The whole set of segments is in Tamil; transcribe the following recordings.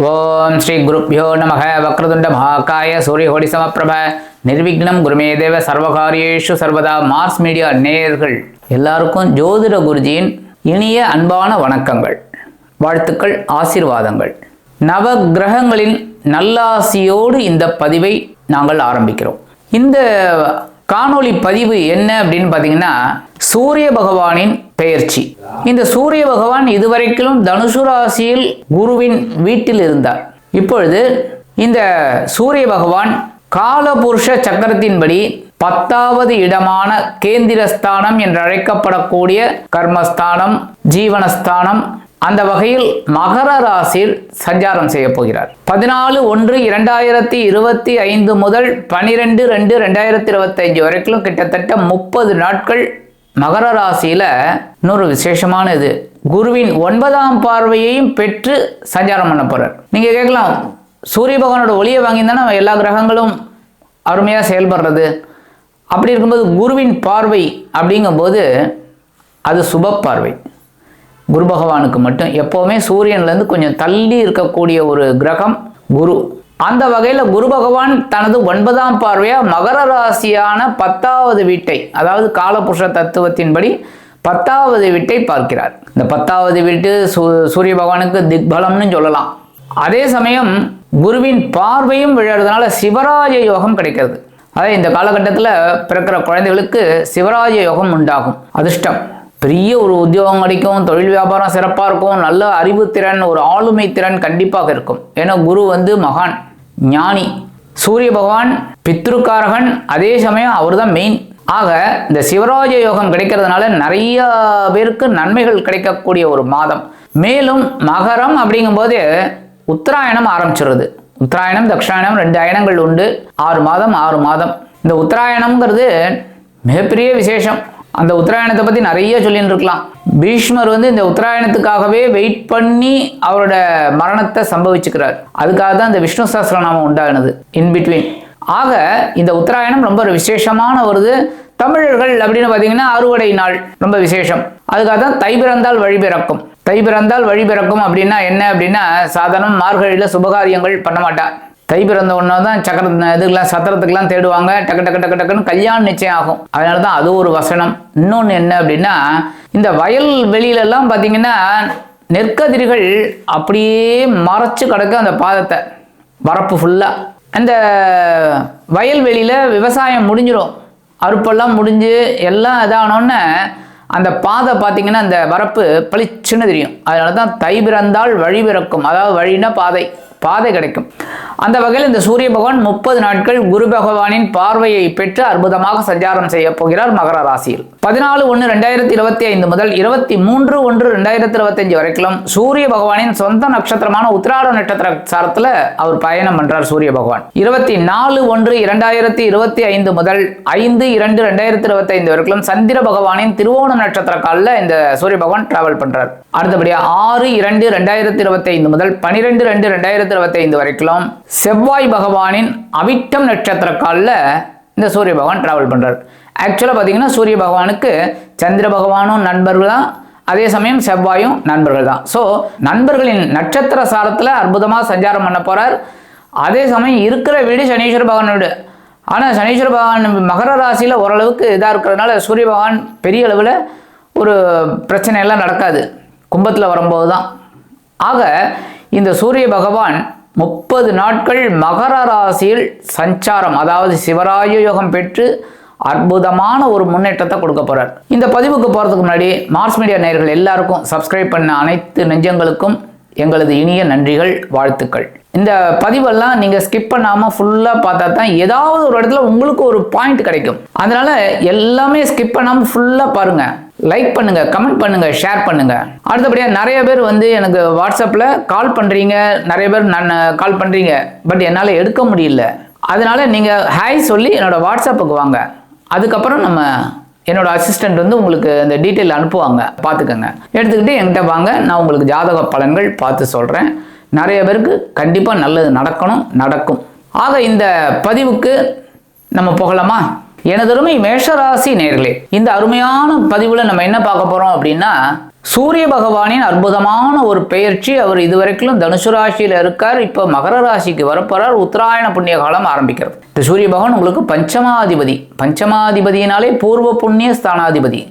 ஓம் ஸ்ரீ குருப்பியோ நமக. வக்ரதுண்ட மகாகாய சூரியகோடி சமப்பிரப. நிர்விக்னம் குருமே தேவ சர்வகாரியேஷு சர்வதா மார்ஸ் மீடியா நேயர்கள். எல்லாருக்கும் ஜோதிட குருஜியின் இனிய அன்பான வணக்கங்கள். வாழ்த்துக்கள் ஆசீர்வாதங்கள். நவ கிரகங்களின் நல்லாசியோடு இந்த பதிவை நாங்கள் ஆரம்பிக்கிறோம். இந்த காணொளி பதிவு என்ன அப்படின்னு பார்த்தீங்கன்னா சூரிய பகவானின் பெயர்ச்சி. இந்த சூரிய பகவான் இதுவரைக்கும் தனுசு ராசியில் குருவின் வீட்டில் இருந்தார். இப்பொழுது இந்த சூரிய பகவான் காலபுருஷ சக்கரத்தின்படி பத்தாவது இடமான கேந்திரஸ்தானம் என்று அழைக்கப்படக்கூடிய கர்மஸ்தானம் ஜீவனஸ்தானம் அந்த வகையில் மகர ராசியில் சஞ்சாரம் செய்ய போகிறார். பதினாலு ஒன்று இரண்டாயிரத்தி இருபத்தி ஐந்து முதல் பனிரெண்டு ரெண்டு ரெண்டாயிரத்தி இருபத்தைந்து வரைக்கும் கிட்டத்தட்ட முப்பது நாட்கள் மகர ராசியில இன்னொரு விசேஷமான இது குருவின் ஒன்பதாம் பார்வையையும் பெற்று சஞ்சாரம் பண்ண போறார். நீங்க கேட்கலாம் சூரிய பகவானோட ஒளியை வாங்கியிருந்தா நம்ம எல்லா கிரகங்களும் அருமையாக செயல்படுறது. அப்படி இருக்கும்போது குருவின் பார்வை அப்படிங்கும்போது அது சுப பார்வை. குரு பகவானுக்கு மட்டும் எப்போவுமே சூரியன்லேருந்து கொஞ்சம் தள்ளி இருக்கக்கூடிய ஒரு கிரகம் குரு. அந்த வகையில் குரு பகவான் தனது ஒன்பதாம் பார்வையாக மகர ராசியான பத்தாவது வீட்டை அதாவது காலபுருஷ தத்துவத்தின்படி பத்தாவது வீட்டை பார்க்கிறார். இந்த பத்தாவது வீட்டு சூ சூரிய பகவானுக்கு திக்பலம்னு சொல்லலாம். அதே சமயம் குருவின் பார்வையும் விழறதுனால சிவராஜ யோகம் கிடைக்கிறது. அதாவது இந்த காலகட்டத்தில் பிறக்கிற குழந்தைகளுக்கு சிவராஜ யோகம் உண்டாகும். அதிர்ஷ்டம். பெரிய ஒரு உத்தியோகம் கிடைக்கும் தொழில் வியாபாரம் சிறப்பாக இருக்கும் நல்ல அறிவுத்திறன் ஒரு ஆளுமை திறன் கண்டிப்பாக இருக்கும். ஏன்னா குரு வந்து மகான். ஞானி. சூரிய பகவான் பித்ருக்காரகன் அதே சமயம் அவர் தான் மெயின் ஆக இந்த சிவராஜ யோகம் கிடைக்கிறதுனால நிறைய பேருக்கு நன்மைகள் கிடைக்கக்கூடிய ஒரு மாதம். மேலும் மகரம் அப்படிங்கும்போது உத்தராயணம் ஆரம்பிச்சிருது. உத்தராயணம் தக்ஷாயணம் ரெண்டு அயனங்கள் உண்டு. ஆறு மாதம் ஆறு மாதம். இந்த உத்தராயணம்ங்கிறது மிகப்பெரிய விசேஷம். அந்த உத்தராயணத்தை பற்றி நிறைய சொல்லிட்டு இருக்கலாம் பீஷ்மர் வந்து இந்த உத்தராயணத்துக்காகவே வெயிட் பண்ணி அவரோட மரணத்தை சம்பவிச்சுக்கிறார். அதுக்காக தான் இந்த விஷ்ணு சஹஸ்ரநாமம் உண்டானது இன் பிட்வீன் ஆக இந்த உத்தராயணம் ரொம்ப ஒரு விசேஷமான வருது தமிழர்கள் அப்படின்னு பார்த்தீங்கன்னா அறுவடை நாள் ரொம்ப விசேஷம். அதுக்காக தான் தை பிறந்தால் வழி பிறக்கும். தை பிறந்தால் வழி பிறக்கும் அப்படின்னா என்ன அப்படின்னா சாதாரண மார்கழியில் சுபகாரியங்கள் பண்ண மாட்டா தை பிறந்த ஒன்றா தான் சக்கர இதுக்கெல்லாம் சத்திரத்துக்கெல்லாம் தேடுவாங்க. டக்கு டக்கு டக்கு டக்குன்னு கல்யாணம் நிச்சயம் ஆகும். அதனால தான் அது ஒரு வசனம். இன்னொன்று என்ன அப்படின்னா இந்த வயல் வெளியிலலாம் பார்த்தீங்கன்னா நெற்கதிர்கள் அப்படியே மறைச்சு கிடக்கு அந்த பாதத்தை. வரப்பு ஃபுல்லாக அந்த வயல்வெளியில் விவசாயம் முடிஞ்சிடும் அறுப்பெல்லாம் முடிஞ்சு எல்லாம் இதானோன்னு அந்த பாதை பார்த்தீங்கன்னா அந்த வரப்பு பளிச்சுன்னு தெரியும். அதனால தான் தை பிறந்தால் வழி பிறக்கும். அதாவது வழின்னா பாதை. பாதை கிடைக்கும். அந்த வகையில் இந்த சூரிய பகவான் முப்பது நாட்கள் குரு பகவானின் பார்வையை பெற்று அற்புதமாக சஞ்சாரம் செய்ய போகிறார் மகர ராசியில். பதினாலு ஒன்று ரெண்டாயிரத்தி இருபத்தி ஐந்து முதல் இருபத்தி மூன்று ஒன்று ரெண்டாயிரத்தி இருபத்தஞ்சு வரைக்கும் சூரிய பகவானின் சொந்த நட்சத்திரமான உத்திராட நட்சத்திர சாரத்தில் அவர் பயணம் பண்றார் சூரிய பகவான். இருபத்தி நாலு ஒன்று இரண்டாயிரத்தி இருபத்தி ஐந்து முதல் ஐந்து இரண்டு ரெண்டாயிரத்தி இருபத்தி ஐந்து வரைக்கும் சந்திர பகவானின் திருவோண நட்சத்திர காலில் இந்த சூரிய பகவான் டிராவல் பண்றார். அடுத்தபடியாக ஆறு இரண்டு ரெண்டாயிரத்தி இருபத்தி ஐந்து முதல் பனிரெண்டு ரெண்டு ரெண்டாயிரத்தி இருபத்தி வரைக்கும் செவ்வாய் பகவானின் அவிட்டம் நட்சத்திர காலில் இந்த சூரிய பகவான் டிராவல் பண்றார். ஆக்சுவலாக பார்த்தீங்கன்னா சூரிய பகவானுக்கு சந்திர பகவானும் நண்பர்கள் தான். அதே சமயம் செவ்வாயும் நண்பர்கள் தான். ஸோ நண்பர்களின் நட்சத்திர சாரத்தில் அற்புதமாக சஞ்சாரம் பண்ண போறார். அதே சமயம் இருக்கிற வீடு சனீஸ்வர பகவான் வீடு. ஆனால் சனீஸ்வர பகவான் மகர ராசியில் ஓரளவுக்கு இதாக இருக்கிறதுனால சூரிய பகவான் பெரிய அளவில் ஒரு பிரச்சனை எல்லாம் நடக்காது. கும்பத்தில் வரும்போது தான் ஆக இந்த சூரிய பகவான் முப்பது நாட்கள் மகர ராசியில் சஞ்சாரம் அதாவது சிவராய யோகம் பெற்று அற்புதமான ஒரு முன்னேற்றத்தை கொடுக்க போகிறார் இந்த பதிவுக்கு போகிறதுக்கு முன்னாடி மார்ஸ் மீடியா நேயர்கள் எல்லாருக்கும் சப்ஸ்கிரைப் பண்ண அனைத்து நெஞ்சங்களுக்கும் எங்களது இனிய நன்றிகள் வாழ்த்துக்கள். இந்த பதிவெல்லாம் நீங்கள் ஸ்கிப் பண்ணாமல் ஃபுல்லாக பார்த்தா தான் ஏதாவது ஒரு இடத்துல உங்களுக்கு ஒரு பாயிண்ட் கிடைக்கும். அதனால எல்லாமே ஸ்கிப் பண்ணாமல் ஃபுல்லாக பாருங்க. லைக் பண்ணுங்க கமெண்ட் பண்ணுங்க ஷேர் பண்ணுங்க. அடுத்தபடியாக நிறைய பேர் வந்து எனக்கு வாட்ஸ்அப்பில் கால் பண்ணுறீங்க நிறைய பேர் நான் கால் பண்ணுறீங்க பட் என்னால் எடுக்க முடியல. அதனால நீங்கள் ஹாய் சொல்லி என்னோட வாட்ஸ்அப்புக்கு வாங்க. அதுக்கப்புறம் நம்ம என்னோட அசிஸ்டண்ட் வந்து உங்களுக்கு அந்த டீட்டெயில் அனுப்புவாங்க. பார்த்துக்கோங்க. எடுத்துக்கிட்டு என்கிட்ட வாங்க. நான் உங்களுக்கு ஜாதக பலன்கள் பார்த்து சொல்கிறேன் நிறைய பேருக்கு கண்டிப்பாக நல்லது நடக்கணும் நடக்கும். ஆக இந்த பதிவுக்கு நம்ம போகலாமா? எனதருமை மேஷராசி நேர்களே இந்த அருமையான பதிவில் நம்ம என்ன பார்க்க போகிறோம் அப்படின்னா சூரிய பகவானின் அற்புதமான ஒரு பெயர்ச்சி அவர் இதுவரைக்கும் தனுசு ராசியில் இருக்கார். இப்போ மகர ராசிக்கு வரப்போறார். உத்தராயண புண்ணிய காலம் ஆரம்பிக்கிறது. இந்த சூரிய பகவான் உங்களுக்கு பஞ்சமாதிபதி. பஞ்சமாதிபதியினாலே பூர்வ புண்ணிய ஸ்தானாதிபதி.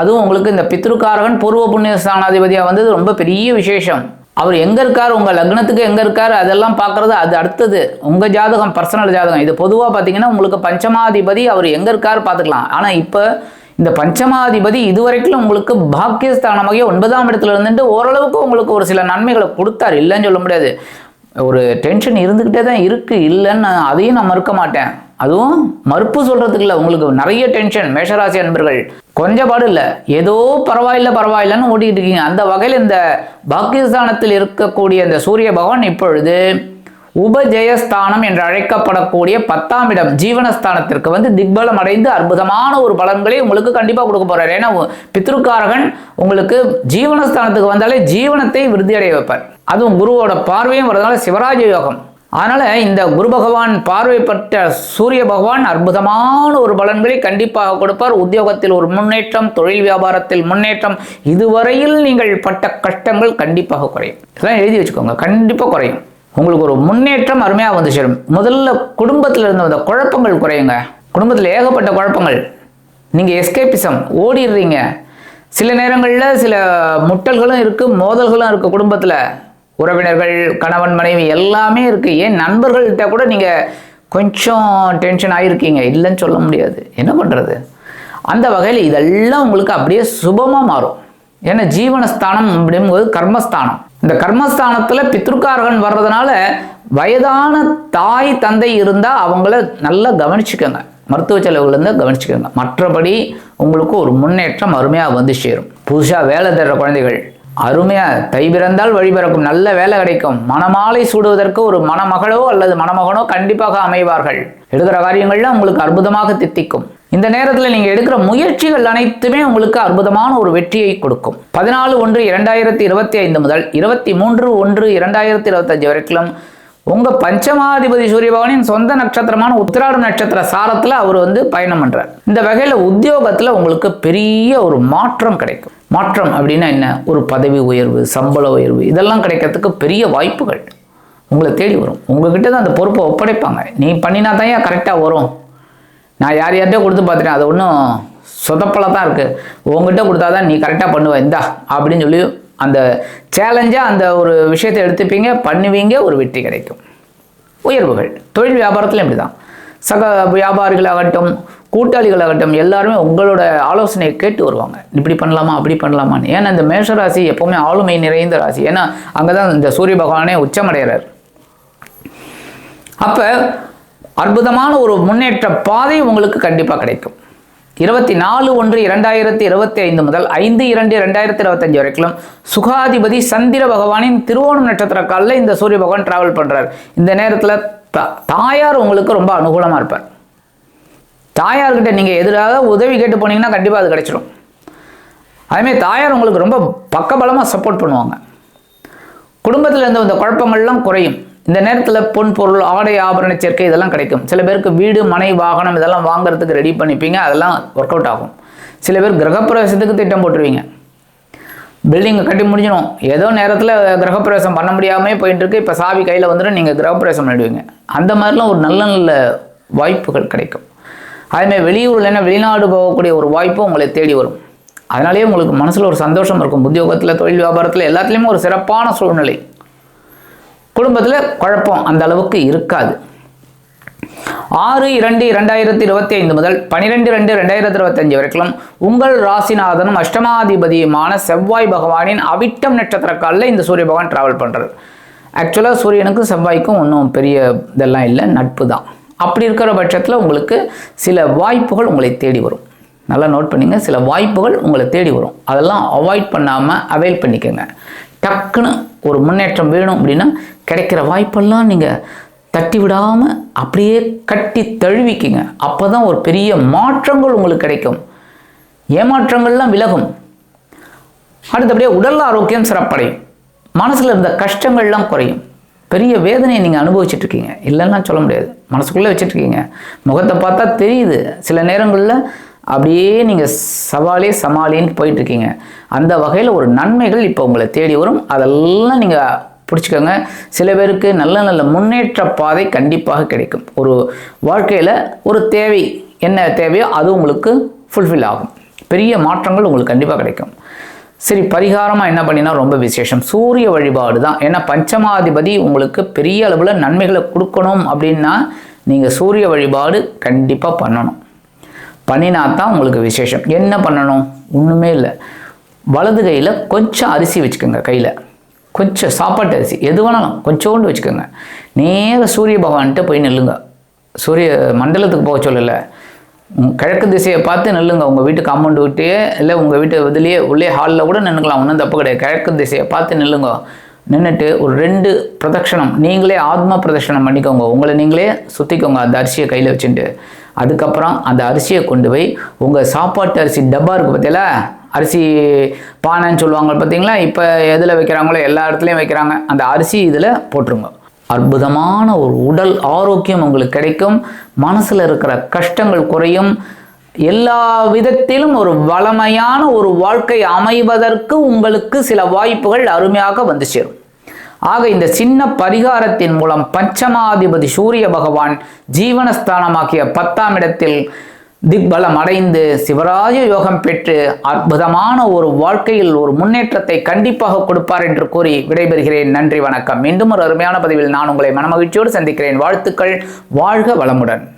அதுவும் உங்களுக்கு இந்த பித்ருக்காரகன் பூர்வ புண்ணிய ஸ்தானாதிபதியாக வந்தது ரொம்ப பெரிய விசேஷம். அவர் எங்கே இருக்கார்? உங்கள் லக்னத்துக்கு எங்கே இருக்கார்? அதெல்லாம் பார்க்குறது அது அடுத்தது. உங்கள் ஜாதகம் பர்சனல் ஜாதகம். இது பொதுவாக பார்த்தீங்கன்னா உங்களுக்கு பஞ்சமாதிபதி அவர் எங்கே இருக்கார் பார்த்துக்கலாம். ஆனால் இப்போ இந்த பஞ்சமாதிபதி இதுவரைக்கும் உங்களுக்கு பாக்கியஸ்தானமாகிய ஒன்பதாம் இடத்துல இருந்துட்டு ஓரளவுக்கு உங்களுக்கு ஒரு சில நன்மைகளை கொடுத்தார். இல்லைன்னு சொல்ல முடியாது. ஒரு டென்ஷன் இருந்துக்கிட்டே தான் இருக்குது இல்லைன்னு நான் அதையும் நான் மறுக்க மாட்டேன். அதுவும் மறுப்பு சொல்கிறதுக்கு இல்லை. உங்களுக்கு நிறைய டென்ஷன் மேஷராசி அன்பர்கள் கொஞ்சம் பாடு இல்லை. ஏதோ பரவாயில்ல பரவாயில்லன்னு ஓட்டிக்கிட்டு இருக்கீங்க. அந்த வகையில் இந்த பாக்கியஸ்தானத்தில் இருக்கக்கூடிய இந்த சூரிய பகவான் இப்பொழுது உபஜெயஸ்தானம் என்று அழைக்கப்படக்கூடிய பத்தாம் இடம் ஜீவனஸ்தானத்திற்கு வந்து திக்பலம் அடைந்து அற்புதமான ஒரு பலன்களை உங்களுக்கு கண்டிப்பாக கொடுக்க போறார். ஏன்னா பித்ருக்காரகன் உங்களுக்கு ஜீவனஸ்தானத்துக்கு வந்தாலே ஜீவனத்தை விருத்தியடைய வைப்பார். அதுவும் குருவோட பார்வையும் வரதுனால சிவராஜ யோகம். அதனால இந்த குரு பகவான் பார்வைப்பட்ட சூரிய பகவான் அற்புதமான ஒரு பலன்களை கண்டிப்பாக கொடுப்பார். உத்தியோகத்தில் ஒரு முன்னேற்றம் தொழில் வியாபாரத்தில் முன்னேற்றம் இதுவரையில் நீங்கள் பட்ட கஷ்டங்கள் கண்டிப்பாக குறையும். இதெல்லாம் எழுதி வச்சுக்கோங்க. கண்டிப்பாக குறையும். உங்களுக்கு ஒரு முன்னேற்றம் அருமையாக வந்து சேரும். முதல்ல குடும்பத்தில் இருந்து வந்த குழப்பங்கள் குறையுங்க. குடும்பத்தில் ஏகப்பட்ட குழப்பங்கள். நீங்கள் எஸ்கேபிசம் ஓடிடுறீங்க. சில நேரங்களில் சில முட்டல்களும் இருக்குது மோதல்களும் இருக்குது குடும்பத்தில். உறவினர்கள் கணவன் மனைவி எல்லாமே இருக்குது ஏன் நண்பர்கள்கிட்ட கூட நீங்கள் கொஞ்சம் டென்ஷன் ஆகிருக்கீங்க இல்லைன்னு சொல்ல முடியாது. என்ன பண்ணுறது அந்த வகையில் இதெல்லாம் உங்களுக்கு அப்படியே சுபமாக மாறும். ஏன்னா ஜீவனஸ்தானம் அப்படிங்கும்போது கர்மஸ்தானம். இந்த கர்மஸ்தானத்தில் பித்ருக்காரகன் வர்றதுனால வயதான தாய் தந்தை இருந்தால் அவங்கள நல்லா கவனிச்சுக்கோங்க. மருத்துவ செலவுலேருந்து கவனிச்சுக்கோங்க. மற்றபடி உங்களுக்கு ஒரு முன்னேற்றம் அருமையாக வந்து சேரும். புதுசாக வேலை தர்ற குழந்தைகள் அருமையாக தை பிறந்தால் வழி பிறக்கும். நல்ல வேலை கிடைக்கும். மணமாலை சூடுவதற்கு ஒரு மணமகளோ அல்லது மணமகனோ கண்டிப்பாக அமைவார்கள். எடுக்கிற காரியங்கள்லாம் உங்களுக்கு அற்புதமாக தித்திக்கும். இந்த நேரத்தில் நீங்கள் எடுக்கிற முயற்சிகள் அனைத்துமே உங்களுக்கு அற்புதமான ஒரு வெற்றியை கொடுக்கும். பதினாலு ஒன்று இரண்டாயிரத்தி இருபத்தி ஐந்து முதல் இருபத்தி மூன்று ஒன்று இரண்டாயிரத்தி இருபத்தஞ்சு வரைக்கும் உங்கள் பஞ்சமாதிபதி சூரிய பகவானின் சொந்த நட்சத்திரமான உத்திராட நட்சத்திர சாரத்தில் அவர் வந்து பயணம் பண்ணுறார் இந்த வகையில் உத்தியோகத்தில் உங்களுக்கு பெரிய ஒரு மாற்றம் கிடைக்கும். மாற்றம் அப்படின்னா என்ன? ஒரு பதவி உயர்வு சம்பள உயர்வு இதெல்லாம் கிடைக்கிறதுக்கு பெரிய வாய்ப்புகள். உங்களை தேடி வரும். உங்ககிட்ட தான் அந்த பொறுப்பை ஒப்படைப்பாங்க. நீ பண்ணினா தான் கரெக்டாக வரும். நான் யார் யார்கிட்டயோ கொடுத்து பார்த்துட்டேன். அது ஒன்றும் சொதப்பலாக தான் இருக்குது உங்ககிட்ட கொடுத்தா தான் நீ கரெக்டாக பண்ணுவேன் இந்தா அப்படின்னு சொல்லி அந்த சேலஞ்சாக அந்த ஒரு விஷயத்தை எடுத்துப்பீங்க பண்ணுவீங்க ஒரு வெற்றி கிடைக்கும். உயர்வுகள். தொழில் வியாபாரத்தில் இப்படி தான் சக வியாபாரிகளாகட்டும் கூட்டாளிகளாகட்டும் எல்லாருமே உங்களோட ஆலோசனையை கேட்டு வருவாங்க. இப்படி பண்ணலாமா அப்படி பண்ணலாமான்னு. ஏன்னா இந்த மேஷராசி எப்போவுமே ஆளுமை நிறைந்த ராசி. ஏன்னா அங்கே தான் இந்த சூரிய பகவானே உச்சமடைகிறார் அப்போ அற்புதமான ஒரு முன்னேற்ற பாதை உங்களுக்கு கண்டிப்பாக கிடைக்கும். இருபத்தி நாலு ஒன்று இரண்டாயிரத்தி இருபத்தி ஐந்து முதல் ஐந்து இரண்டு இரண்டாயிரத்தி இருபத்தஞ்சு வரைக்கும் சுகாதிபதி சந்திர பகவானின் திருவோணம் நட்சத்திர காலில் இந்த சூரிய பகவான் டிராவல் பண்ணுறார் இந்த நேரத்தில் தா- தாயார் உங்களுக்கு ரொம்ப அனுகூலமாக இருப்பார். தாயார்கிட்ட நீங்கள் எதிராக உதவி கேட்டு போனீங்கன்னா கண்டிப்பாக அது கிடைச்சிடும் அதேமாதிரி தாயார் உங்களுக்கு ரொம்ப பக்கபலமாக சப்போர்ட் பண்ணுவாங்க. குடும்பத்தில் இருந்த இந்த குழப்பங்கள்லாம் குறையும். இந்த நேரத்தில் பொன் பொருள் ஆடை ஆபரண சேர்க்கை இதெல்லாம் கிடைக்கும். சில பேருக்கு வீடு மனை வாகனம் இதெல்லாம் வாங்குறதுக்கு ரெடி பண்ணிப்பீங்க. அதெல்லாம் ஒர்க் அவுட் ஆகும். சில பேர் கிரகப்பிரவேசத்துக்கு திட்டம் போட்டுருவீங்க. பில்டிங்கை கட்டி முடிஞ்சிடும். ஏதோ நேரத்தில் கிரகப்பிரவேசம் பண்ண முடியாமே போயிட்டு இருக்கு இப்போ சாவி கையில் வந்துடும் நீங்கள் கிரகப்பிரவேசம் பண்ணிடுவீங்க. அந்த மாதிரிலாம் ஒரு நல்ல நல்ல வாய்ப்புகள் கிடைக்கும். அதேமாதிரி வெளியூர்லன்னா வெளிநாடு போகக்கூடிய ஒரு வாய்ப்பும் உங்களை தேடி வரும். அதனாலேயே உங்களுக்கு மனசில் ஒரு சந்தோஷம் இருக்கும். உத்தியோகத்தில் தொழில் வியாபாரத்தில் எல்லாத்துலேயுமே ஒரு சிறப்பான சூழ்நிலை. குடும்பத்தில் குழப்பம் அந்த அளவுக்கு இருக்காது. ஆறு இரண்டு இரண்டாயிரத்தி இருபத்தி ஐந்து முதல் பனிரெண்டு ரெண்டு ரெண்டாயிரத்தி இருபத்தஞ்சு வரைக்கும் உங்கள் ராசிநாதனும் அஷ்டமாதிபதியுமான செவ்வாய் பகவானின் அவிட்டம் நட்சத்திர காலில் இந்த சூரிய பகவான் டிராவல் பண்ணுறாரு ஆக்சுவலாக சூரியனுக்கும் செவ்வாய்க்கும் ஒன்றும் பெரிய இதெல்லாம் இல்லை நட்பு தான். அப்படி இருக்கிற பட்சத்தில் உங்களுக்கு சில வாய்ப்புகள் உங்களை தேடி வரும். நல்லா நோட் பண்ணிங்க சில வாய்ப்புகள் உங்களை தேடி வரும். அதெல்லாம் அவாய்ட் பண்ணாமல் அவைல் பண்ணிக்கோங்க. டக்குன்னு ஒரு முன்னேற்றம் வேணும் அப்படின்னா கிடைக்கிற வாய்ப்பெல்லாம் நீங்கள் தட்டி விடாமல் அப்படியே கட்டி தழுவிக்கிங்க. அப்போ தான் ஒரு பெரிய மாற்றங்கள் உங்களுக்கு கிடைக்கும். ஏமாற்றங்கள்லாம் விலகும். அடுத்தபடியே உடல் ஆரோக்கியம் சிறப்படையும் மனசில் இருந்த கஷ்டங்கள்லாம் குறையும். பெரிய வேதனையை நீங்கள் அனுபவிச்சுட்டு இருக்கீங்க. இல்லைன்னா சொல்ல முடியாது. மனசுக்குள்ளே வச்சுட்ருக்கீங்க முகத்தை பார்த்தா தெரியுது. சில நேரங்களில் அப்படியே நீங்கள் சவாலே சமாளின்னு போயிட்டுருக்கீங்க. அந்த வகையில் ஒரு நன்மைகள் இப்போ உங்களை தேடி வரும். அதெல்லாம் நீங்கள் பிடிச்சிக்கோங்க. சில பேருக்கு நல்ல நல்ல முன்னேற்ற பாதை கண்டிப்பாக கிடைக்கும். ஒரு வாழ்க்கையில் ஒரு தேவை என்ன தேவையோ அது உங்களுக்கு ஃபுல்ஃபில் ஆகும். பெரிய மாற்றங்கள் உங்களுக்கு கண்டிப்பாக கிடைக்கும். சரி பரிகாரமாக என்ன பண்ணினா ரொம்ப விசேஷம். சூரிய வழிபாடு தான். ஏன்னா பஞ்சமாதிபதி உங்களுக்கு பெரிய அளவில் நன்மைகளை கொடுக்கணும் அப்படின்னா நீங்கள் சூரிய வழிபாடு கண்டிப்பாக பண்ணணும். பண்ணினா தான் உங்களுக்கு விசேஷம். என்ன பண்ணணும்? ஒன்றுமே இல்லை. வலது கையில் கொஞ்சம் அரிசி வச்சுக்கோங்க கையில். கொஞ்சம் சாப்பாட்டு அரிசி எது வேணாலும் கொஞ்சோண்டு வச்சுக்கோங்க. நேராக சூரிய பகவான்கிட்ட போய் நில்லுங்க. சூரிய மண்டலத்துக்கு போக சொல்லலை. கிழக்கு திசையை பார்த்து நில்லுங்க. உங்கள் வீட்டு காம்பவுண்டு விட்டே இல்லை உங்கள் வீட்டு இதுலேயே உள்ளே ஹாலில் கூட நின்றுக்கலாம் ஒன்றும் தப்பு கிடையாது. கிழக்கு திசையை பார்த்து நில்லுங்க. நின்றுட்டு ஒரு ரெண்டு பிரதட்சணம் நீங்களே ஆத்ம பிரதட்சணம் பண்ணிக்கோங்க. உங்களை நீங்களே சுற்றிக்கோங்க அந்த அரிசியை கையில் வச்சுட்டு. அதுக்கப்புறம் அந்த அரிசியை கொண்டு போய் உங்கள் சாப்பாட்டு அரிசி டப்பா இருக்குது பார்த்தீங்களா அரிசி பானைன்னு சொல்லுவாங்க பார்த்தீங்களா இப்போ எதில் வைக்கிறாங்களோ எல்லா இடத்துலையும் வைக்கிறாங்க. அந்த அரிசி இதில் போட்டுருங்க. அற்புதமான ஒரு உடல் ஆரோக்கியம் உங்களுக்கு கிடைக்கும். மனசில் இருக்கிற கஷ்டங்கள் குறையும். எல்லா விதத்திலும் ஒரு வளமையான ஒரு வாழ்க்கை அமைவதற்கு உங்களுக்கு சில வாய்ப்புகள் அருமையாக வந்து சேரும். ஆக இந்த சின்ன பரிகாரத்தின் மூலம் பஞ்சமாதிபதி சூரிய பகவான் ஜீவனஸ்தானமாக்கிய பத்தாம் இடத்தில் திக்பலம் அடைந்து சிவராஜ யோகம் பெற்று அற்புதமான ஒரு வாழ்க்கையில் ஒரு முன்னேற்றத்தை கண்டிப்பாக கொடுப்பார் என்று கூறி விடைபெறுகிறேன். நன்றி வணக்கம். மீண்டும் ஒரு அருமையான பதிவில் நான் உங்களை மனமகிழ்ச்சியோடு சந்திக்கிறேன். வாழ்த்துக்கள். வாழ்க வளமுடன்.